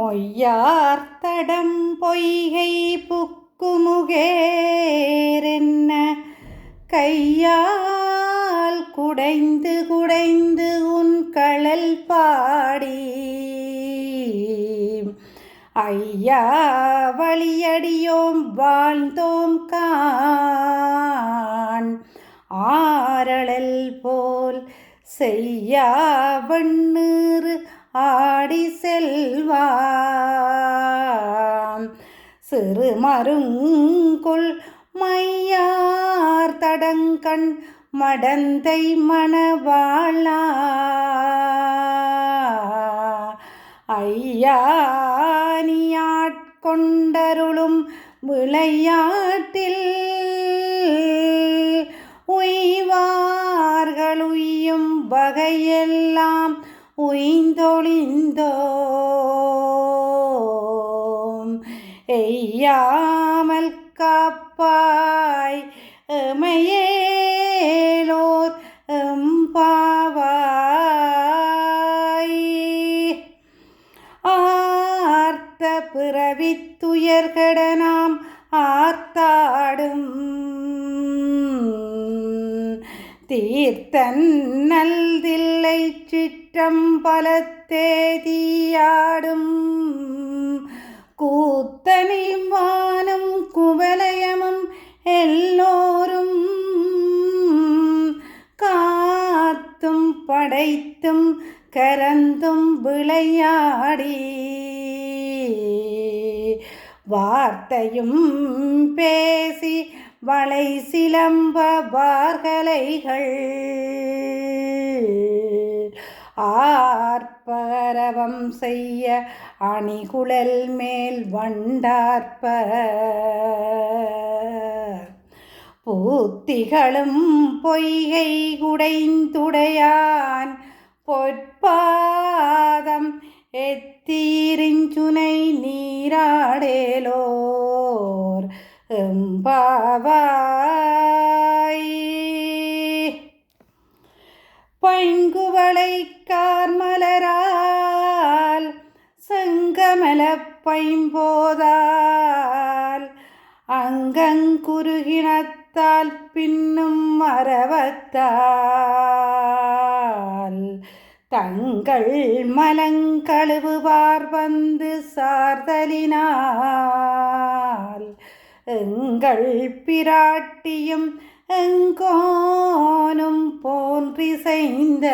மொய்யார்த்தடம் பொய்கை புக்குமுகேரென்ன? கையால் குடைந்து குடைந்து உன் களல் பாடி ஐயா வழியடியோம் வாழ்ந்தோம் கான் ஆரளல் போல் செய்யா வண்ணீர் ஆடி செல்வாம். சிறு மருங்குல் மையார் தடங்கண் மடந்தை மணவாளா. ஐயானியாட்கொண்டருளும் விளையாட்டில் உய்வார்கள் உய்யும் வகையெல்லாம் உய்ந்தொழிந்தோம். எய்யாமல் காப்பாய் எமையேலோர் எம்பாவாய். ஆர்த்த பிறவித்துயர்கடனாம் ஆர்த்தாடும். தீர்த்தன் நல்தில்லை சிற்றம்பலத்தேதியாடும் கூத்தனை வானம் குவலயமும் எல்லோரும். காத்தும் படைத்தும் கரந்தும் விளையாடி. வார்த்தையும் பேசி வளை சிலம்ப வார்கலைகள். ஆர்ப்பரவம் செய்ய அணிகுழல் மேல் வண்டார்ப்ப. பூத்திகளும் பொய்கை குடைந்துடையான் பொற்பாதம் எத்தீர பூவளை கார்மலரால் செங்கமல பைம்போதால் அங்கங்குருகினத்தால் பின்னும் மரவத்தால் தங்கள் மலங்கழுவுவார் வந்து சார்தலினால் எங்கள் பிராட்டியும் எங்கோனும் போன்றிசைந்த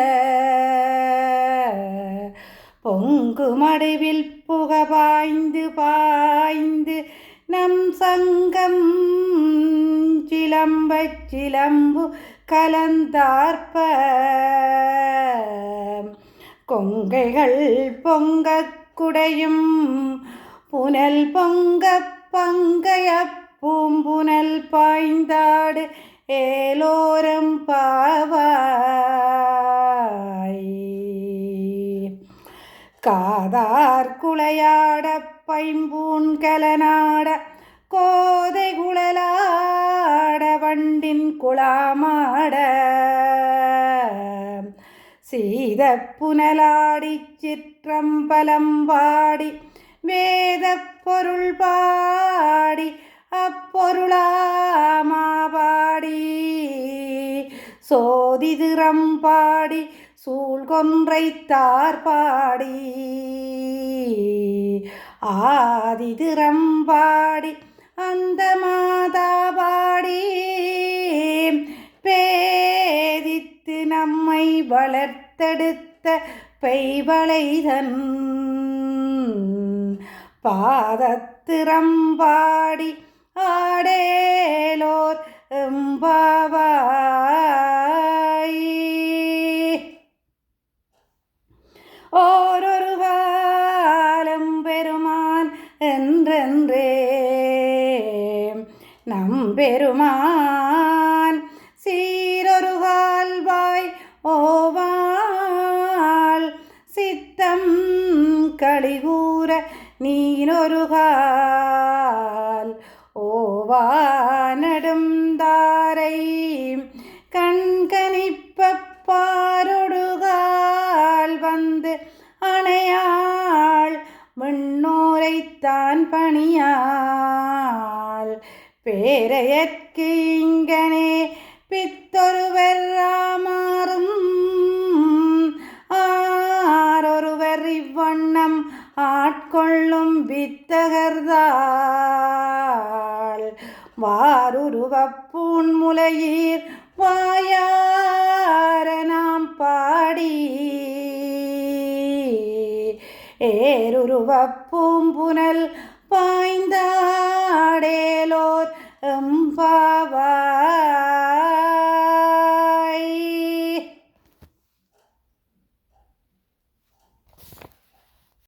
பொங்கு மடுவில் புக பாய்ந்து பாய்ந்து நம் சங்கம் சிலம்ப சிலம்பு கலந்தார்ப்ப. கொங்கைகள் பொங்க குடையும் புனல் பொங்க பங்கைய பூம்புனல் பாய்ந்தாடு ஏலோரம் பாவாய் காதார் குளையாட பைம்பூன் கலனாட கோதை குழலாட வண்டின் குளாமாட சீத புனலாடி சிற்றம்பலம் பாடி வேத பொருள் பாடி அப்பொருளாமாபாடி. சோதிதிரம் பாடி சூழ்கொன்றைத்தார் பாடி. ஆதிதிரம் பாடி அந்த மாதா பாடி. பேதித்து நம்மை வளர்த்தெடுத்த பெய்வளைதன். பாதத்திரம்பாடி ஆடேலோர் எம்பாவாய். ஓரொரு காலம் பெருமான் என்றென்றே நம் பெருமான் சீரொரு கால்வாய் ஓவாள். சித்தம் களிகூற நீனொரு கால் ஓவானடும் தாரை கண்கணிப்ப பாரொடுகால் வந்து அணையாள் விண்ணோர் பணியாள். பேரையற்கு இங்கனே பித்தொருவரா வாருருவப்பூன் முலையீர் வாயார நாம் பாடி. ஏருருவப்பூம்புனல் பாய்ந்தாடேலோர் எம்பாவாய்